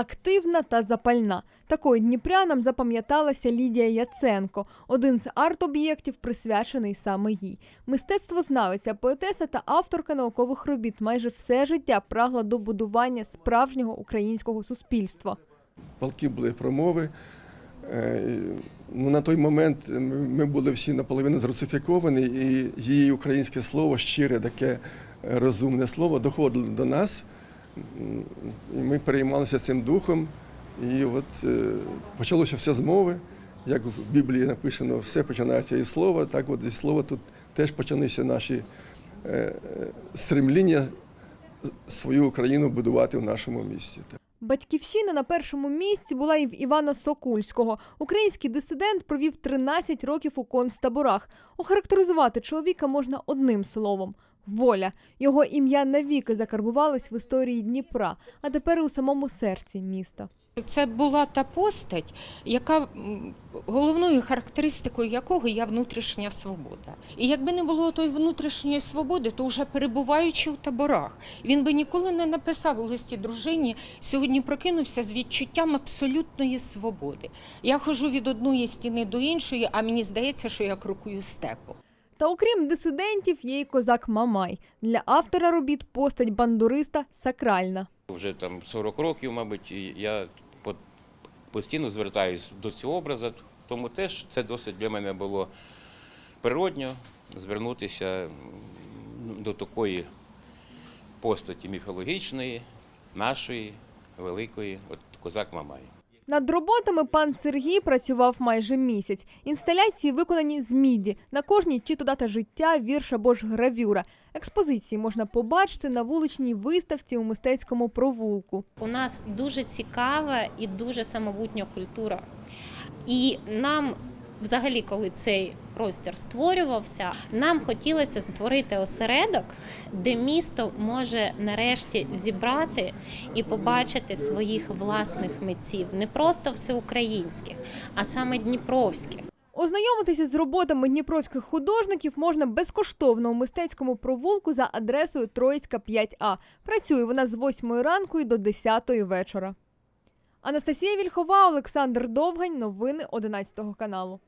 Активна та запальна. Такою дніпрянам запам'яталася Лідія Яценко, один з арт-об'єктів, присвячений саме їй. Мистецтвознавиця, поетеса та авторка наукових робіт майже все життя прагла до будування справжнього українського суспільства. палки були промови. Е, Ну, на той момент ми були всі наполовину зрусифіковані, і її українське слово, щире, таке розумне слово, доходило до нас. Ми переймалися цим духом. І от е, почалося все з мови. Як в Біблії написано, все починається із слова. Так от із слова тут теж почалися наші е, е, стремління свою Україну будувати в нашому місті. Батьківщина на першому місці була і в Івана Сокульського. Український дисидент провів 13 років у концтаборах. Охарактеризувати чоловіка можна одним словом воля. Його ім'я навіки закарбувалось в історії Дніпра, а тепер у самому серці міста. Це була та постать, яка головною характеристикою якого є внутрішня свобода. І якби не було тої внутрішньої свободи, то вже перебуваючи в таборах, він би ніколи не написав у листі дружині. Сьогодні прокинувся з відчуттям абсолютної свободи. Я ходжу від одної стіни до іншої, а мені здається, що я крокую степу. Та окрім дисидентів, є й козак Мамай. Для автора робіт постать бандуриста сакральна. Вже там 40 років, мабуть, і я по- постійно звертаюсь до цього образу, тому теж це досить для мене було природньо звернутися до такої постаті міфологічної, нашої, великої, от козак Мамай. Над роботами пан Сергій працював майже місяць. Інсталяції виконані з міді. На кожній чи то дата життя, вірш або ж гравюра. Експозиції можна побачити на вуличній виставці у мистецькому провулку. У нас дуже цікава і дуже самобутня культура. І нам, взагалі, коли цей простір створювався, нам хотілося створити осередок, де місто може нарешті зібрати і побачити своїх власних митців, не просто всеукраїнських, а саме дніпровських. Ознайомитися з роботами дніпровських художників можна безкоштовно у мистецькому провулку за адресою Троїцька 5А. Працює вона з 8 ранку і до 10 вечора. Анастасія Вільхова, Олександр Довгань. Новини 11 каналу.